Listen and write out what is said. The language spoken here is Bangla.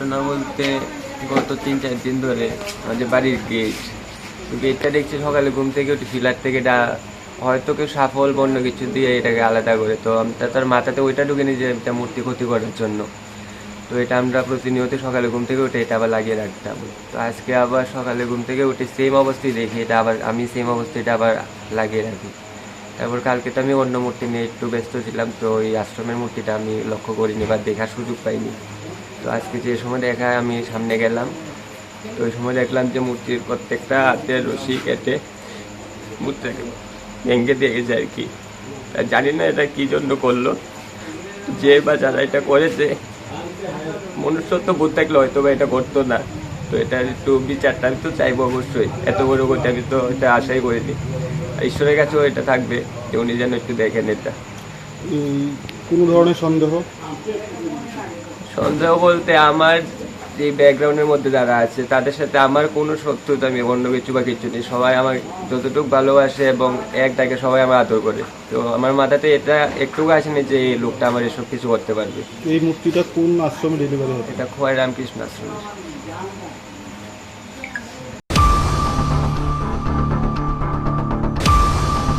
ঘটনা বলতে গত তিন চার দিন ধরে আমাদের বাড়ির গেট গেটটা দেখছি সকালে ঘুম থেকে উঠে ফিলার থেকে এটা হয়তো কেউ সাফল বন্য কিছু দিয়ে এটাকে আলাদা করে। তো আমরা তার মাথাতে ওইটা ঢুকে নিয়ে যে এটা মূর্তি ক্ষতি করার জন্য। তো এটা আমরা প্রতিনিয়ত সকালে ঘুম থেকে উঠে এটা আবার লাগিয়ে রাখতাম। তো আজকে আবার সকালে ঘুম থেকে উঠে সেম অবস্থায় দেখি, এটা আবার আমি সেম অবস্থায় এটা আবার লাগিয়ে রাখি। তারপর কালকে তো আমি অন্য মূর্তি নিয়ে একটু ব্যস্ত ছিলাম, তো ওই আশ্রমের মূর্তিটা আমি লক্ষ্য করিনি বা দেখার সুযোগ পাইনি। তো আজকে যে সময় দেখা আমি সামনে গেলাম। তো ওই সময় দেখলাম যে মূর্তির প্রত্যেকটা হাতের রশি কেটে মূর্তিটাকে ভেঙে দিয়েছে আর কি। জানি না এটা কি জন্য করল। যে বা যারা এটা করেছে, মনুষ্যত্ব বোধ থাকলে হয়তো বা এটা করতো না। তো এটার একটু বিচারটা আমি তো চাইব অবশ্যই। এত বড় করতে আমি তো এটা আশাই করিনি। ঈশ্বরের কাছেও এটা থাকবে, যে উনি যেন একটু দেখেন এটা। কোনো ধরনের সন্দেহ? সন্দেহ বলতে আমার যে ব্যাকগ্রাউন্ডের মধ্যে যারা আছে তাদের সাথে আমার কোনো শত্রুতা আমি অন্য কিছু বা কিছু নেই। সবাই আমার যতটুকু ভালোবাসে এবং এক ডাকে সবাই আমার আদর করে। তো আমার মাথাতে এটা একটু আসেনি যে এই লোকটা আমার এসব কিছু করতে পারবে। এই মূর্তিটা কোন আশ্রমে ডেলিভারি হবে এটা খোয়াই রামকৃষ্ণ আশ্রম।